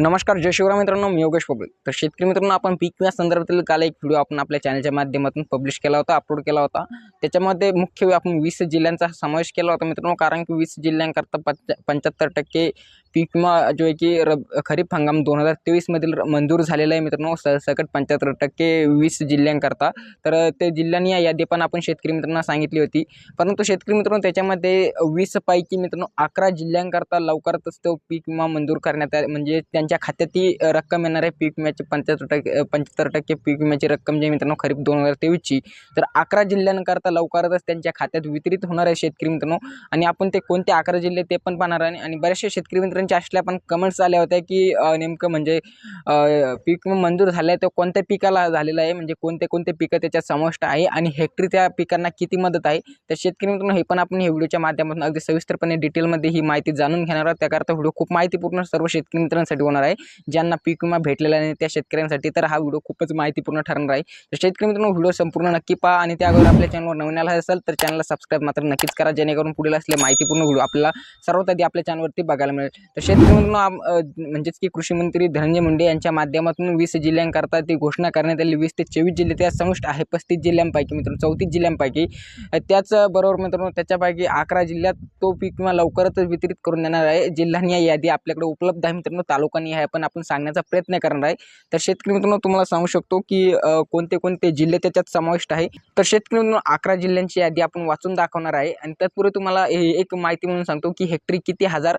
नमस्कार जय शिवराय मित्रांनो मी योगेश पब्लिक तर शेतकरी मित्रांनो आपण पीक विमा संदर्भातील काल एक व्हिडिओ आपण आपल्या चॅनलच्या माध्यमातून पब्लिश केला होता अपलोड केला होता. त्याच्यामध्ये मुख्य आपण वीस जिल्ह्यांचा समावेश केला होता मित्रांनो कारण की वीस जिल्ह्यांकरता पंच पंच्याहत्तर टक्के पीक विमा जो आहे की रब खरीप हंगाम दोन हजार तेवीसमधील मंजूर झालेला आहे मित्रांनो. स सकट पंच्याहत्तर टक्के वीस जिल्ह्यांकरता. तर ते जिल्ह्यांनी या यादी पण आपण शेतकरी मित्रांना सांगितली होती. परंतु शेतकरी मित्रांनो त्याच्यामध्ये वीसपैकी मित्रांनो अकरा जिल्ह्यांकरता लवकरच तो पीक विमा मंजूर करण्यात आला. म्हणजे त्यांच्या खात्यात ती रक्कम येणार आहे. पीक विम्याची पंच्याहत्तर टक्के पंच्याहत्तर टक्के पीक विम्याची रक्कम जी मित्रांनो खरीप दोन हजार तेवीसची. तर अकरा जिल्ह्यांकरता लवकरच त्यांच्या खात्यात वितरित होणार आहे शेतकरी मित्रांनो. आणि आपण ते कोणते अकरा जिल्हे ते पण पाहणार आहे. आणि बऱ्याचशा शेतकरी मित्र मित्रांच्या असल्या पण कमेंट्स आल्या होत्या की नेमकं म्हणजे पीक मंजूर झालं आहे तर कोणत्या पिकाला झालेलं आहे? म्हणजे कोणते कोणते पिकं त्याच्यात समाविष्ट आहे? आणि हेक्टरी त्या पिकांना किती मदत आहे? तर शेतकरी मित्रांनो हे पण आपण हे व्हिडिओच्या माध्यमातून अगदी सविस्तरपणे डिटेलमध्ये ही माहिती जाणून घेणार आहोत. त्याकरता व्हिडिओ खूप माहितीपूर्ण सर्व शेतकरी मित्रांसाठी होणार आहे. ज्यांना पीक विमा भेटलेला नाही त्या शेतकऱ्यांसाठी तर हा व्हिडिओ खूपच माहितीपूर्ण ठरणार आहे. तर शेतकरी मित्रांनो व्हिडिओ संपूर्ण नक्की पहा आणि त्या अगोदर आपल्या चॅनलवर नवीन आला असेल तर चॅनलला सबस्क्राईब मात्र नक्कीच करा जेणेकरून पुढील असले माहितीपूर्ण व्हिडिओ आपल्याला सर्वात आधी आपल्या चॅनलवरती बघायला मिळेल. तर शेतकरी आम- म्हणजेच की कृषी मंत्री धनंजय मुंडे यांच्या माध्यमातून वीस जिल्ह्यांकरता ती घोषणा करण्यात आली. वीस ते चोवीस जिल्हे त्या समाविष्ट आहे पस्तीस जिल्ह्यांपैकी मित्रांनो चौतीस जिल्ह्यांपैकी. त्याचबरोबर मित्रांनो त्याच्यापैकी अकरा जिल्ह्यात तो पीक विमा लवकरच वितरित करून देणार आहे. जिल्ह्यांनी या यादी आपल्याकडे उपलब्ध आहे मित्रांनो तालुकांनी आहे पण आपण सांगण्याचा प्रयत्न करणार आहे. तर शेतकरी मित्रांनो तुम्हाला सांगू शकतो की कोणते कोणते जिल्हे त्याच्यात समाविष्ट आहे. तर शेतकरी मित्रांनो अकरा जिल्ह्यांची यादी आपण वाचून दाखवणार आहे. आणि तत्पूर्वी तुम्हाला हे एक माहिती म्हणून सांगतो की हेक्टरी किती हजार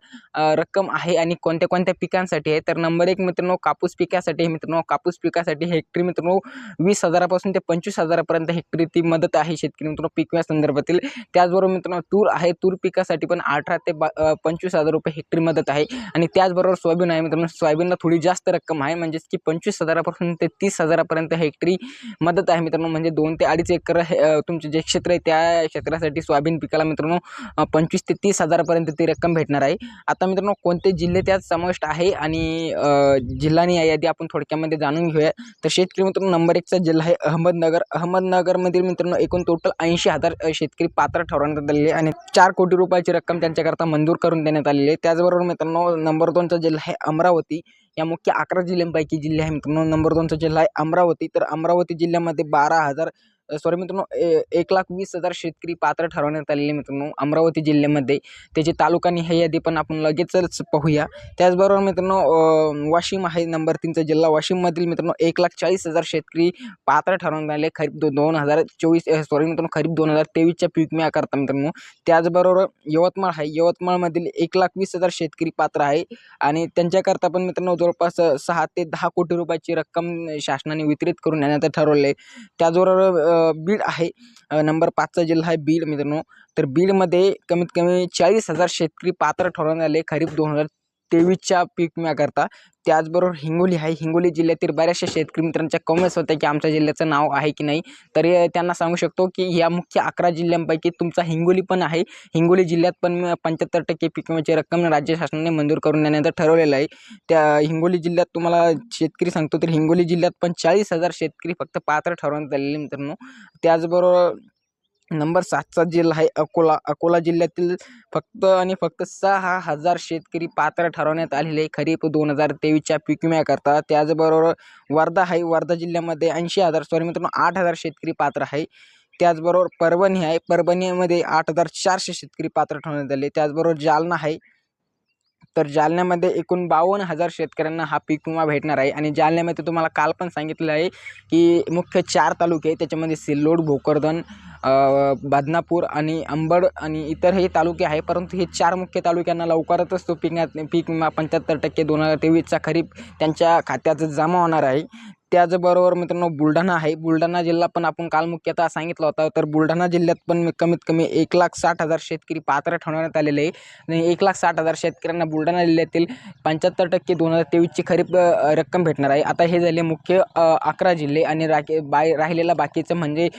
रक्कम रक्कम आहे आणि कोणत्या कोणत्या पिकांसाठी आहे? तर नंबर एक मित्रांनो कापूस पिकासाठी मित्रांनो कापूस पिकासाठी हेक्टरी मित्रांनो वीस हजारापासून ते पंचवीस हजारापर्यंत हेक्टरी ती मदत आहे शेतकरी मित्रांनो पीक संदर्भातील. त्याचबरोबर मित्रांनो तूर आहे तूर पिकासाठी पण अठरा ते बा पंचवीस हजार रुपये हेक्टरी मदत आहे. आणि त्याचबरोबर सोयाबीन आहे मित्रांनो सोयाबीनला थोडी जास्त रक्कम आहे म्हणजेच की पंचवीस हजारापासून ते तीस हजारापर्यंत हेक्टरी मदत आहे मित्रांनो म्हणजे दोन ते अडीच एकर हे तुमचे जे क्षेत्र आहे त्या क्षेत्रासाठी सोयाबीन पिकाला मित्रांनो पंचवीस ते तीस हजारापर्यंत ती रक्कम भेटणार आहे. आता मित्रांनो कोणते जिल्हे त्यात समाविष्ट आहे आणि अ, या यादी आपण थोडक्यामध्ये जाणून घेऊया तर शेतकरी मित्रांनो नंबर एकचा जिल्हा आहे अहमदनगर. अहमदनगरमधील मित्रांनो एकूण टोटल ऐंशी हजार शेतकरी पात्र ठरवण्यात आलेले आणि चार कोटी रुपयाची रक्कम त्यांच्याकरता मंजूर करून देण्यात आलेली आहे. त्याचबरोबर मित्रांनो नंबर दोनचा जिल्हा आहे अमरावती. या मुख्य अकरा जिल्ह्यांपैकी जिल्हे आहे मित्रांनो नंबर दोनचा जिल्हा आहे अमरावती. तर अमरावती जिल्ह्यामध्ये बारा हजार सॉरी मित्रांनो ए एक लाख वीस हजार शेतकरी पात्र ठरवण्यात आलेले मित्रांनो अमरावती जिल्ह्यामध्ये. त्याचे तालुकानी हे यादी पण आपण लगेचच पाहूया. त्याचबरोबर मित्रांनो वाशिम आहे नंबर तीनचा जिल्हा. वाशिममधील मित्रांनो एक लाख चाळीस हजार शेतकरी पात्र ठरवण्यात आले. खरीप दो दोन हजार चोवीस सॉरी मित्रांनो खरीप दोन हजार तेवीसच्या पीक विम्याकरता मित्रांनो. त्याचबरोबर यवतमाळ आहे. यवतमाळमधील एक लाख वीस हजार शेतकरी पात्र आहे. आणि त्यांच्याकरता पण मित्रांनो जवळपास सहा ते दहा कोटी रुपयाची रक्कम शासनाने वितरित करून देण्याचं ठरवलं आहे. त्याचबरोबर बीड आहे. नंबर पाचचा जिल्हा आहे बीड मित्रांनो. तर बीडमध्ये कमीत कमी चाळीस हजार शेतकरी पात्र ठरवण्यात आले. खरीप दोन हजार तेवीसच्या पीक विम्याकरता त्याचबरोबर हिंगोली आहे. हिंगोली जिल्ह्यातील बऱ्याचशा शेतकरी मित्रांच्या कमेंट्स होत्या की आमच्या जिल्ह्याचं नाव आहे की नाही. तरी त्यांना सांगू शकतो की या मुख्य अकरा जिल्ह्यांपैकी तुमचा हिंगोली पण आहे. हिंगोली जिल्ह्यात पण पंच्याहत्तर टक्के पीक विम्याची रक्कम राज्य शासनाने मंजूर करून देण्याचं ठरवलेलं आहे. त्या हिंगोली जिल्ह्यात तुम्हाला शेतकरी सांगतो तर हिंगोली जिल्ह्यात पण चाळीस हजार शेतकरी फक्त पात्र ठरवण्यात आलेले मित्रांनो. त्याचबरोबर नंबर सातचा जिल्हा आहे अकोला. अकोला जिल्ह्यातील फक्त आणि फक्त सहा हजार शेतकरी पात्र ठरवण्यात आलेले खरीप दोन हजार तेवीसच्या पीक विम्याकरता त्याचबरोबर वर्धा आहे. वर्धा जिल्ह्यामध्ये ऐंशी हजार सॉरी मित्रांनो आठ हजार शेतकरी पात्र आहे. त्याचबरोबर परभणी आहे. परभणीमध्ये आठ हजार चारशे शेतकरी पात्र ठरवण्यात आले. त्याचबरोबर जालना आहे. तर जालन्यामध्ये एकूण बावन्न हजार शेतकऱ्यांना हा पीक विमा भेटणार आहे. आणि जालन्यामध्ये तुम्हाला काल पण सांगितलं आहे की मुख्य चार तालुके आहेत. त्याच्यामध्ये सिल्लोड भोकरदन बदनापूर आणि अंबड आणि इतरही तालुके आहे. परंतु हे चार मुख्य तालुक्यांना लवकरच तो पिकण्यात पीक विमा पंच्याहत्तर टक्के दोन हजार तेवीसचा खरीप त्यांच्या खात्यात जमा होणार आहे. त्याचबरोबर मित्रांनो बुलढाणा आहे. बुलढाणा जिल्हा पण आपण काल मुख्यतः सांगितलं होतं. तर बुलढाणा जिल्ह्यात पण कमीत कमी एक लाख साठ हजार शेतकरी पात्र ठरवण्यात आलेले आहे. आणि एक लाख साठ हजार शेतकऱ्यांना बुलढाणा जिल्ह्यातील पंच्याहत्तर टक्के दोन हजार तेवीसची खरीप रक्कम भेटणार आहे. आता हे झाले मुख्य अकरा जिल्हे आणि राखे बाय राहिलेला बाकीचं म्हणजे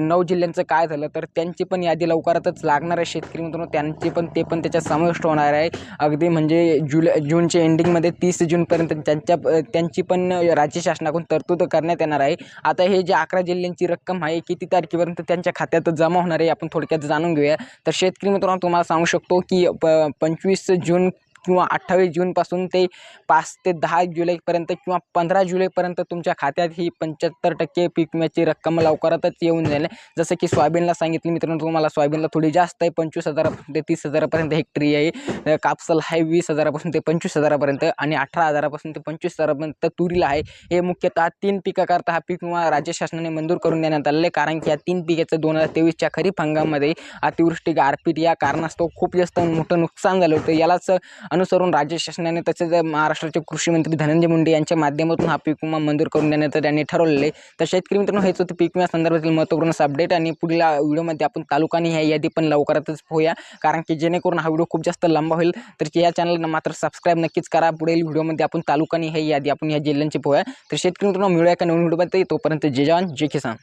नऊ जिल्ह्यांचं काय झालं तर त्यांची पण यादी लवकरातच लागणार आहे शेतकरी मित्रांनो. त्यांची पण ते पण त्याच्यात समाविष्ट होणार आहे. अगदी म्हणजे जुलै जूनच्या एंडिंगमध्ये तीस जूनपर्यंत त्यांच्या त्यांची पण राज्य शासनाकडून तरतूद करण्यात येणार आहे. आता हे जे अकरा जिल्ह्यांची रक्कम आहे किती तारखेपर्यंत त्यांच्या खात्यात जमा होणार आहे आपण थोडक्यात जाणून घेऊया. तर शेतकरी मित्रांनो तुम्हाला सांगू शकतो की प पंचवीस जून किंवा अठ्ठावीस जूनपासून ते पाच ते दहा जुलैपर्यंत किंवा पंधरा जुलैपर्यंत तुमच्या खात्यात ही पंच्याहत्तर टक्के पीक विम्याची रक्कम लवकरातच येऊन जाईल. जसं की सोयाबीनला सांगितलं मित्रांनो तुम्हाला सोयाबीनला थोडी जास्त आहे पंचवीस हजारापासून ते तीस हजारापर्यंत हेक्टरी आहे. कापसाला आहे वीस हजारापासून ते पंचवीस हजारापर्यंत आणि अठरा हजारापासून ते पंचवीस हजारापर्यंत तुरीला आहे. हे मुख्यतः तीन पिकाकरता हा पीक विमा राज्य शासनाने मंजूर करून देण्यात आलेले कारण की या तीन पिकाचं दोन हजार तेवीसच्या खरीप हंगामामध्ये अतिवृष्टी गारपीट या कारणास्तव खूप जास्त मोठं नुकसान झालं होतं. यालाच अनुसरून राज्य शासनाने तसेच महाराष्ट्राचे कृषी मंत्री धनंजय मुंडे यांच्या माध्यमातून हा पीक विमा मंजूर करून देण्याचं त्यांनी ठरवलेले तर शेतकरी मित्रांनो हेच होतं पीक विमा संदर्भातील महत्त्वपूर्ण अपडेट आणि पुढील व्हिडिओमध्ये आपण तालुका ह्या यादी पण लवकरातच होऊया. कारण की जेणेकरून हा व्हिडिओ खूप जास्त लांबा होईल. तर या चॅनलला मात्र सबस्क्राईब नक्कीच करा. पुढील व्हिडिओमध्ये आपण तालुकानी ह्या यादी आपण या जिल्ह्यांची पोहूया. तर शेतकरी मित्रांनो मिळूया का नवीन व्हिडिओमध्ये. तोपर्यंत जय जवान जय किसान.